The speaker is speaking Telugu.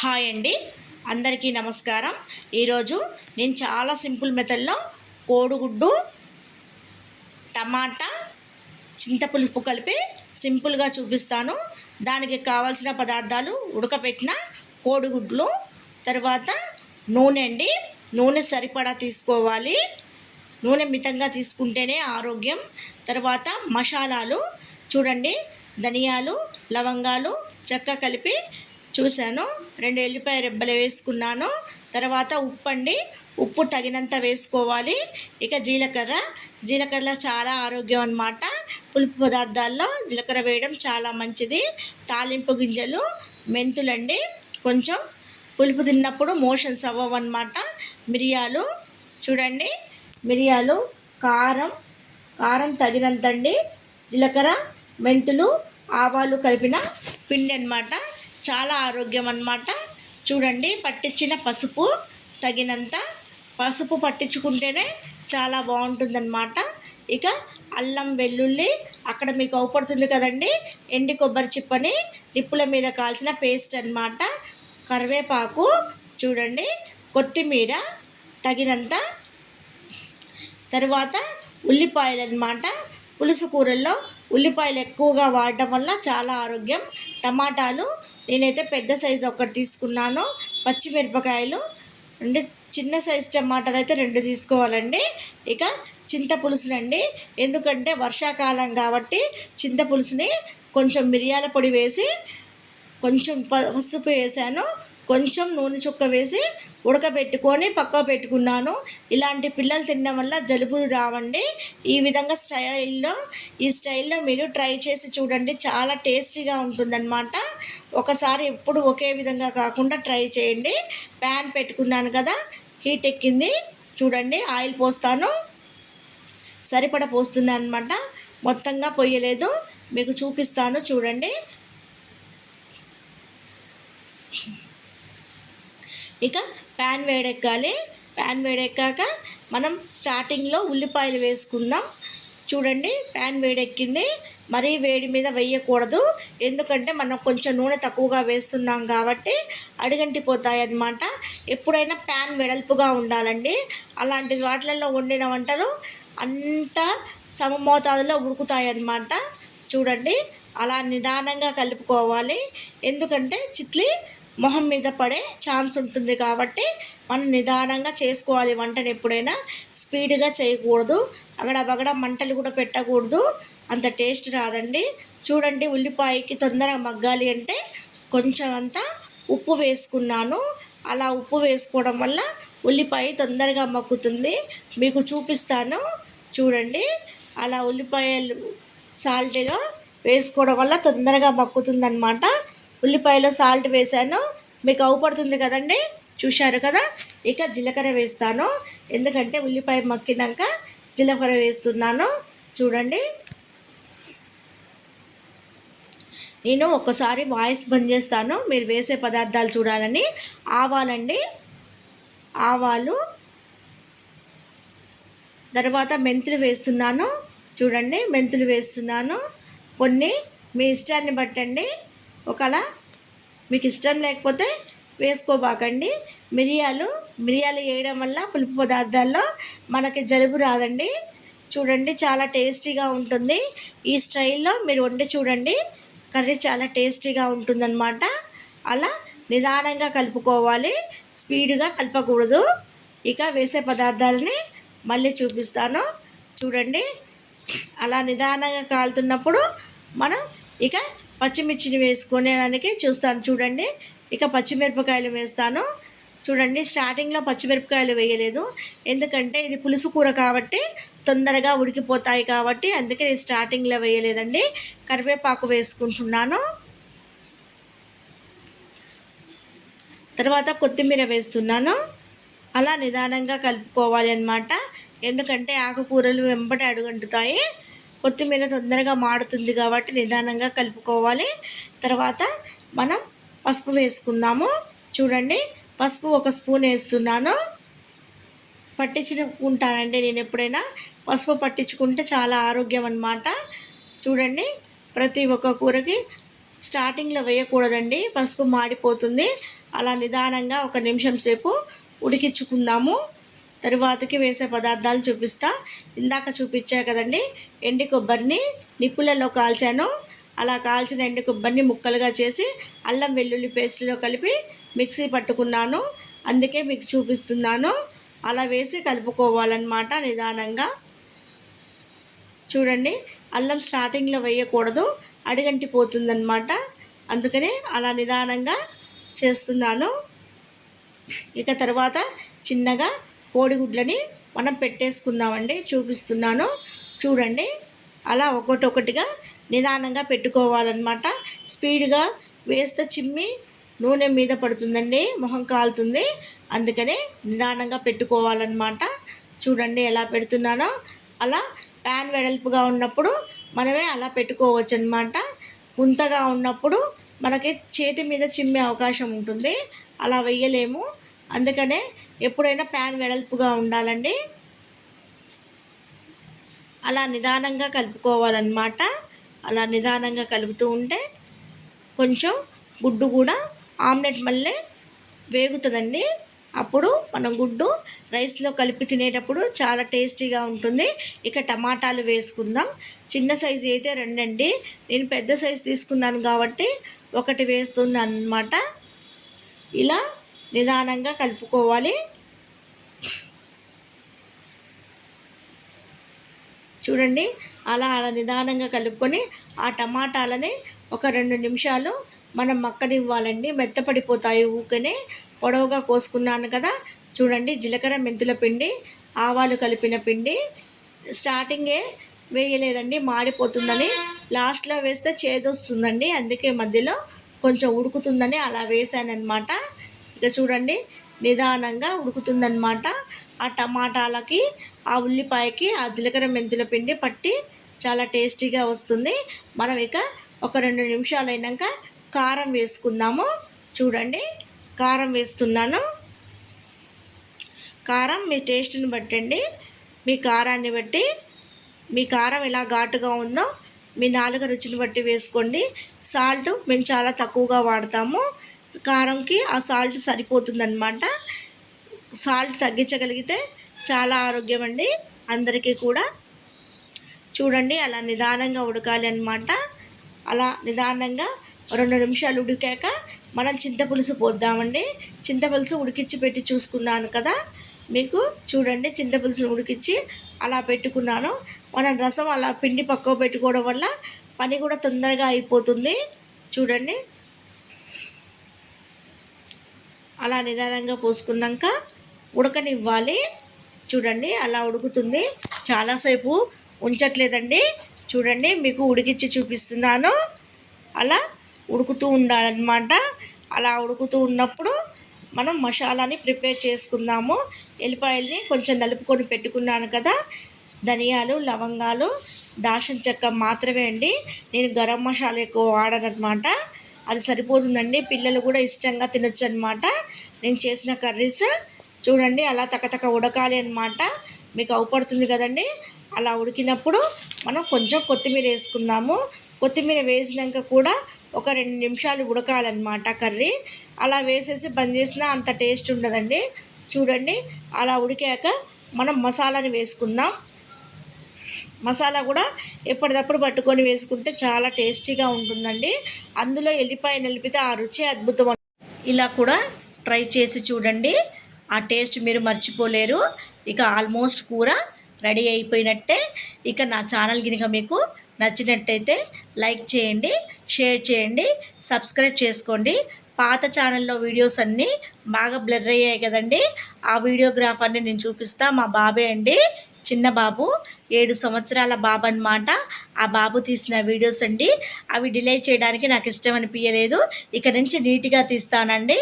హాయ్ అండి. అందరికీ నమస్కారం. ఈరోజు నేను చాలా సింపుల్ మెథడ్లో కోడిగుడ్డు టమాటా చింతపులుపు కలిపి సింపుల్గా చూపిస్తాను. దానికి కావాల్సిన పదార్థాలు ఉడకపెట్టిన కోడిగుడ్లు తర్వాత నూనె అండి. నూనె సరిపడా తీసుకోవాలి. నూనె మితంగా తీసుకుంటేనే ఆరోగ్యం. తర్వాత మసాలాలు చూడండి ధనియాలు లవంగాలు చెక్క కలిపి చూశాను. రెండు ఎల్లిపాయ రెబ్బలు వేసుకున్నాను. తర్వాత ఉప్పు అండి ఉప్పు తగినంత వేసుకోవాలి. ఇక జీలకర్ర. జీలకర్ర చాలా ఆరోగ్యం అన్నమాట. పులుపు పదార్థాల్లో జీలకర్ర వేయడం చాలా మంచిది. తాలింపు గింజలు మెంతులండి. కొంచెం పులుపు తిన్నప్పుడు మోషన్స్ అవ్వవన్నమాట. మిరియాలు చూడండి. మిరియాలు కారం కారం తగినంత అండి జీలకర్ర మెంతులు ఆవాలు కలిపిన పిండి అన్నమాట. చాలా ఆరోగ్యం అన్నమాట చూడండి పట్టించిన పసుపు తగినంత. పసుపు పట్టించుకుంటేనే చాలా బాగుంటుందన్నమాట. ఇక అల్లం వెల్లుల్లి అక్కడ మీకు అవపడుతుంది కదండి ఎండి కొబ్బరి చిప్పని నిప్పుల మీద కాల్చిన పేస్ట్ అన్నమాట. కరివేపాకు చూడండి కొత్తిమీర తగినంత. తర్వాత ఉల్లిపాయలు అన్నమాట పులుసు కూరల్లో ఉల్లిపాయలు ఎక్కువగా వాడడం వల్ల చాలా ఆరోగ్యం. టమాటాలు నేనైతే పెద్ద సైజు ఒకటి తీసుకున్నాను. పచ్చిమిరపకాయలు అంటే చిన్న సైజు టమాటాలు అయితే రెండు తీసుకోవాలండి. ఇక చింతపులుసునండి ఎందుకంటే వర్షాకాలం కాబట్టి చింతపులుసుని కొంచెం మిరియాల పొడి వేసి కొంచెం పసుపు వేసాను. కొంచెం నూనె చుక్క వేసి ఉడకబెట్టుకొని పక్క పెట్టుకున్నాను. ఇలాంటి పిల్లలు తినడం వల్ల జలుబులు రావండి. ఈ విధంగా స్టైల్లో ఈ స్టైల్లో మీరు ట్రై చేసి చూడండి. చాలా టేస్టీగా ఉంటుందన్నమాట. ఒకసారి ఎప్పుడు ఒకే విధంగా కాకుండా ట్రై చేయండి. ప్యాన్ పెట్టుకున్నాను కదా హీట్ ఎక్కింది. చూడండి ఆయిల్ పోస్తాను. సరిపడ పోస్తున్నాను అనమాట మొత్తంగా పొయ్యలేదు మీకు చూపిస్తాను చూడండి. ఇక ప్యాన్ వేడెక్కాలి. ప్యాన్ వేడెక్కాక మనం స్టార్టింగ్లో ఉల్లిపాయలు వేసుకుందాం. చూడండి ప్యాన్ వేడెక్కింది. మరీ వేడి మీద వేయకూడదు. ఎందుకంటే మనం కొంచెం నూనె తక్కువగా వేస్తున్నాం కాబట్టి అడుగంటిపోతాయి అన్నమాట ఎప్పుడైనా ప్యాన్ వెడల్పుగా ఉండాలండి. అలాంటి వాటిలలో వండిన వంటలు అంత సమమోతాదులో ఉడుకుతాయి అన్నమాట చూడండి అలా నిదానంగా కలుపుకోవాలి. ఎందుకంటే చిట్లీ మొహం మీద పడే ఛాన్స్ ఉంటుంది కాబట్టి మనం నిదానంగా చేసుకోవాలి. వంటను ఎప్పుడైనా స్పీడ్గా చేయకూడదు. అక్కడ బగడ మంటలు కూడా పెట్టకూడదు. అంత టేస్ట్ రాదండి. చూడండి ఉల్లిపాయకి తొందరగా మగ్గాలి అంటే కొంచెం అంతా ఉప్పు వేసుకున్నాను. అలా ఉప్పు వేసుకోవడం వల్ల ఉల్లిపాయ తొందరగా మగ్గుతుంది. మీకు చూపిస్తాను. చూడండి. అలా ఉల్లిపాయలు సాల్ట్గా వేసుకోవడం వల్ల తొందరగా మక్కుతుందన్నమాట ఉల్లిపాయలో సాల్ట్ వేసాను మీకు అవుపడుతుంది కదండి? చూశారు కదా? ఇక జీలకర్ర వేస్తాను. ఎందుకంటే ఉల్లిపాయ మక్కినాక జీలకర్ర వేస్తున్నాను. చూడండి. నేను ఒకసారి వాయిస్ బంద్ చేస్తాను. మీరు వేసే పదార్థాలు చూడాలని. ఆవాలండి. ఆవాలు. తర్వాత మెంతులు వేస్తున్నాను. చూడండి మెంతులు వేస్తున్నాను. కొన్ని మీ ఇష్టాన్ని బట్టండి. ఒకవేళ మీకు ఇష్టం లేకపోతే వేసుకోబాకండి. మిరియాలు మిరియాలు వేయడం వల్ల పులుపు పదార్థాల్లో మనకి జలుబు రాదండి. చూడండి చాలా టేస్టీగా ఉంటుంది. ఈ స్టైల్లో మీరు వండి చూడండి. కర్రీ చాలా టేస్టీగా ఉంటుందన్నమాట. అలా నిదానంగా కలుపుకోవాలి. స్పీడ్గా కలపకూడదు. ఇక వేసే పదార్థాలని మళ్ళీ చూపిస్తాను. చూడండి అలా నిదానంగా కాలుతున్నప్పుడు మనం ఇక పచ్చిమిర్చిని వేసుకునేదానికి చూస్తాను. చూడండి. ఇక పచ్చిమిరపకాయలు వేస్తాను. చూడండి స్టార్టింగ్లో పచ్చిమిరపకాయలు వేయలేదు. ఎందుకంటే ఇది పులుసు కూర కాబట్టి తొందరగా ఉడికిపోతాయి కాబట్టి అందుకే నేను స్టార్టింగ్లో వేయలేదండి. కరివేపాకు వేసుకుంటున్నాను. తర్వాత కొత్తిమీర వేస్తున్నాను. అలా నిదానంగా కలుపుకోవాలి అన్నమాట ఎందుకంటే ఆకుకూరలు వెంబట అడుగంటుతాయి. కొత్తిమీర తొందరగా మాడుతుంది కాబట్టి నిదానంగా కలుపుకోవాలి. తర్వాత మనం పసుపు వేసుకుందాము. చూడండి పసుపు ఒక స్పూన్ వేస్తున్నాను. పట్టించుకుంటానండి నేను ఎప్పుడైనా. పసుపు పట్టించుకుంటే చాలా ఆరోగ్యం అన్నమాట. చూడండి ప్రతి ఒక్క కూరకి స్టార్టింగ్లో వేయకూడదండి. పసుపు మాడిపోతుంది. అలా నిదానంగా ఒక నిమిషం సేపు ఉడికించుకుందాము. తరువాతకి వేసే పదార్థాలు చూపిస్తా. ఇందాక చూపించా కదండి ఎండి కొబ్బరిని నిప్పులలో కాల్చాను. అలా కాల్చిన ఎండి కొబ్బరిని ముక్కలుగా చేసి అల్లం వెల్లుల్లి పేస్ట్లో కలిపి మిక్సీ పట్టుకున్నాను. అందుకే మీకు చూపిస్తున్నాను. అలా వేసి కలుపుకోవాలన్నమాట నిదానంగా. చూడండి అల్లం స్టార్టింగ్లో వేయకూడదు అడిగంటి పోతుందన్నమాట అందుకనే అలా నిదానంగా చేస్తున్నాను. ఇక తర్వాత చిన్నగా కోడిగుడ్లని మనం పెట్టేసుకుందామండి చూపిస్తున్నాను. చూడండి అలా ఒకటొకటిగా నిదానంగా పెట్టుకోవాలన్నమాట. స్పీడ్గా వేస్తే చిమ్మి నూనె మీద పడుతుందండి మొహం కాలుతుంది. అందుకనే నిదానంగా పెట్టుకోవాలన్నమాట. చూడండి ఎలా పెడుతున్నానో. అలా ప్యాన్ వెడల్పుగా ఉన్నప్పుడు మనమే అలా పెట్టుకోవచ్చు అనమాట గుంతగా ఉన్నప్పుడు మనకి చేతి మీద చిమ్మే అవకాశం ఉంటుంది. అలా వెయ్యలేము. అందుకనే ఎప్పుడైనా ప్యాన్ వెడల్పుగా ఉండాలండి. అలా నిదానంగా కలుపుకోవాలన్నమాట. అలా నిదానంగా కలుపుతూ ఉంటే కొంచెం గుడ్డు కూడా ఆమ్లెట్ మళ్ళీ వేగుతుందండి. అప్పుడు మనం గుడ్డు రైస్లో కలిపి తినేటప్పుడు చాలా టేస్టీగా ఉంటుంది. ఇక టమాటాలు వేసుకుందాం. చిన్న సైజు అయితే రెండండి. నేను పెద్ద సైజు తీసుకున్నాను కాబట్టి ఒకటి వేస్తున్నాను అనమాట ఇలా నిదానంగా కలుపుకోవాలి. చూడండి అలా అలా నిదానంగా కలుపుకొని ఆ టమాటాలని ఒక రెండు నిమిషాలు మనం మక్కనివ్వాలండి. మెత్తపడిపోతాయి ఊకనే. పొడవుగా కోసుకున్నాను కదా. చూడండి జీలకర్ర మెంతుల పిండి ఆవాలు కలిపిన పిండి. స్టార్టింగే వేయలేదండి మాడిపోతుందని. లాస్ట్లో వేస్తే చేదొస్తుందండి. అందుకే మధ్యలో కొంచెం ఉడుకుతుందని అలా వేసానమాట ఇక చూడండి నిదానంగా ఉడుకుతుందన్నమాట. ఆ టమాటాలకి ఆ ఉల్లిపాయకి ఆ జీలకర్ర మెంతుల పిండి పట్టి చాలా టేస్టీగా వస్తుంది. మనం ఇక ఒక రెండు నిమిషాలు అయినాక కారం వేసుకుందాము. చూడండి కారం వేస్తున్నాను. కారం మీ టేస్ట్ని బట్టండి. మీ కారాన్ని బట్టి మీ కారం ఎలా ఘాటుగా ఉందో మీ నాలుగు రుచిని బట్టి వేసుకోండి. సాల్ట్ మేము చాలా తక్కువగా వాడతాము. కారంకి ఆ సాల్ట్ సరిపోతుందన్నమాట. సాల్ట్ తగ్గించగలిగితే చాలా ఆరోగ్యం అండి. అందరికీ కూడా. చూడండి అలా నిదానంగా ఉడకాలి అనమాట అలా నిదానంగా రెండు నిమిషాలు ఉడికాక మనం చింతపులుసు పోద్దామండి. చింతపులుసు ఉడికించి పెట్టి చూసుకున్నాను కదా. మీకు చూడండి చింతపులుసును ఉడికించి అలా పెట్టుకున్నాను. మనం రసం అలా పిండి పక్కకు పెట్టుకోవడం వల్ల పని కూడా తొందరగా అయిపోతుంది. చూడండి అలా నిదానంగా పోసుకున్నాక ఉడకనివ్వాలి. చూడండి అలా ఉడుకుతుంది. చాలాసేపు ఉంచట్లేదండి. చూడండి మీకు ఉడికిచ్చి చూపిస్తున్నాను. అలా ఉడుకుతూ ఉండాలన్నమాట. అలా ఉడుకుతూ ఉన్నప్పుడు మనం మసాలాని ప్రిపేర్ చేసుకుందాము. ఎల్లిపాయల్ని కొంచెం నలుపుకొని పెట్టుకున్నాను కదా. ధనియాలు లవంగాలు దాషన్ చెక్క మాత్రమే అండి. నేను గరం మసాలా ఎక్కువ వాడనమాట అది సరిపోతుందండి. పిల్లలు కూడా ఇష్టంగా తినొచ్చు అనమాట నేను చేసిన కర్రీస్ చూడండి అలా తకతక ఉడకాలి అనమాట మీకు అవుపడుతుంది కదండి. అలా ఉడికినప్పుడు మనం కొంచెం కొత్తిమీర వేసుకుందాము. కొత్తిమీర వేసినాక కూడా ఒక రెండు నిమిషాలు ఉడకాలన్నమాట కర్రీ. అలా వేసేసి బంద్ చేసినా అంత టేస్ట్ ఉండదండి. చూడండి అలా ఉడికాక మనం మసాలాని వేసుకుందాం. మసాలా కూడా ఎప్పటికప్పుడు పట్టుకొని వేసుకుంటే చాలా టేస్టీగా ఉంటుందండి. అందులో ఎల్లిపాయ నిలిపితే ఆ రుచి అద్భుతం. ఇలా కూడా ట్రై చేసి చూడండి. ఆ టేస్ట్ మీరు మర్చిపోలేరు. ఇక ఆల్మోస్ట్ కూర రెడీ అయిపోయినట్టే. ఇక నా ఛానల్ గినిక మీకు నచ్చినట్టయితే లైక్ చేయండి షేర్ చేయండి సబ్స్క్రైబ్ చేసుకోండి. పాత ఛానల్లో వీడియోస్ అన్నీ బాగా బ్లర్ అయ్యాయి కదండి. ఆ వీడియోగ్రాఫర్ని నేను చూపిస్తా. మా బాబే అండి. చిన్న బాబు ఏడు సంవత్సరాల బాబు అనమాట ఆ బాబు తీసిన వీడియోస్ అండి. అవి డిలే చేయడానికి నాకు ఇష్టం అనిపించలేదు ఇక నుంచి నీట్గా తీస్తానండి.